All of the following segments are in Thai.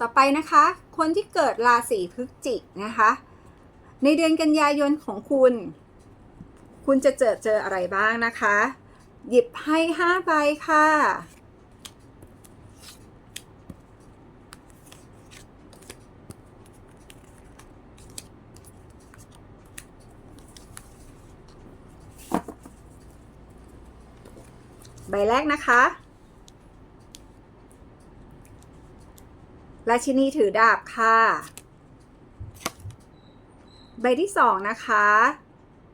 ต่อไปนะคะ คนที่เกิดราศีพฤศจิกนะคะ ในเดือนกันยายนของคุณ คุณจะเจอเจออะไรบ้างนะคะ หยิบให้ห้าใบค่ะใบแรกนะคะ ราชินีถือดาบค่ะ ใบที่สองนะคะ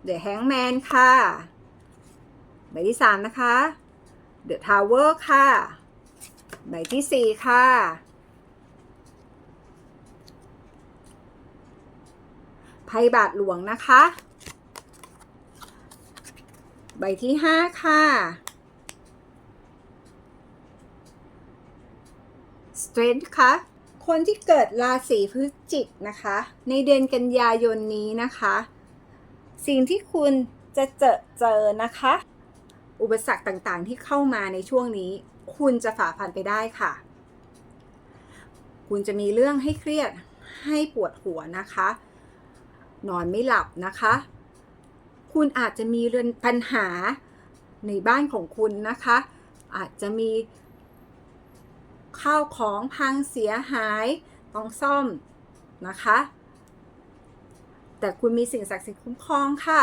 The Hangman ค่ะ ใบที่สามนะคะ The Tower ค่ะ ใบที่สี่ค่ะไพ่บาทหลวงนะคะ ใบที่ห้าค่ะ Strength ค่ะ คนที่เกิดราศีพฤศจิกนะคะ ในเดือนกันยายนนี้นะคะ สิ่งที่คุณจะเจอเจอนะคะ อุปสรรคต่างๆที่เข้ามาในช่วงนี้ คุณจะฝ่าฟันไปได้ค่ะ คุณจะมีเรื่องให้เครียดให้ปวดหัวนะคะ นอนไม่หลับนะคะ คุณอาจจะมีเรื่องปัญหาในบ้านของคุณนะคะ อาจจะมี ข้าวของพังเสียหายต้องซ่อมนะคะ แต่คุณมีสิ่งศักดิ์สิทธิ์คุ้มครองค่ะ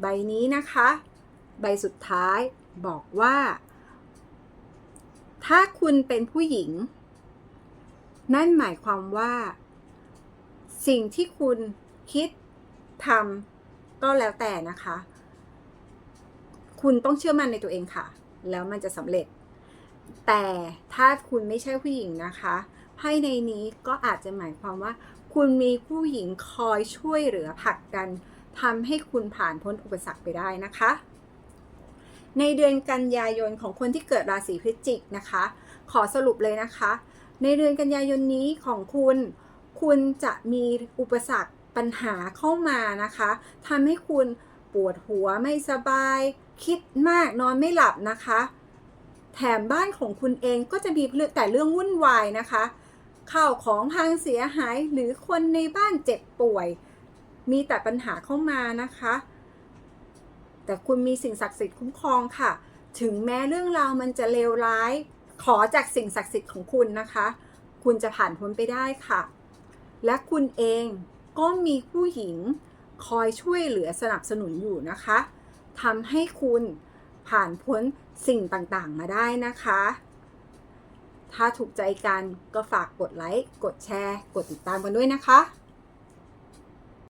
ใบนี้นะคะ ใบสุดท้ายบอกว่า ถ้าคุณเป็นผู้หญิง นั่นหมายความว่า สิ่งที่คุณคิดทำก็แล้วแต่นะคะ คุณต้องเชื่อมั่นในตัวเองค่ะ แล้วมันจะสำเร็จ แต่ถ้าคุณไม่ใช่ผู้หญิงนะคะไพ่ในนี้ก็อาจจะหมายความว่า คุณมีผู้หญิงคอยช่วยเหลือผลักดันทำให้คุณผ่านพ้นอุปสรรคไปได้นะคะ ในเดือนกันยายนของคนที่เกิดราศีพฤศจิกนะคะ ขอสรุปเลยนะคะ ในเดือนกันยายนนี้ของคุณ คุณจะมีอุปสรรคปัญหาเข้ามานะคะทำให้คุณปวดหัวไม่สบาย คิดมากนอนไม่หลับนะคะ แถมบ้านของคุณเองก็จะมีแต่เรื่องวุ่นวายนะคะข้าวของพังเสียหายหรือคนในบ้านเจ็บป่วย มีแต่ปัญหาเข้ามานะคะ แต่คุณมีสิ่งศักดิ์สิทธิ์คุ้มครองค่ะ ถึงแม้เรื่องราวมันจะเลวร้าย ขอจากสิ่งศักดิ์สิทธิ์ของคุณนะคะ คุณจะผ่านพ้นไปได้ค่ะ และคุณเองก็มีผู้หญิงคอยช่วยเหลือสนับสนุนอยู่นะคะ ทำให้คุณผ่านพ้นสิ่งต่างๆ มาได้นะคะ ถ้าถูกใจกันก็ฝากกดไลค์ กดแชร์ กดติดตามกันด้วยนะคะ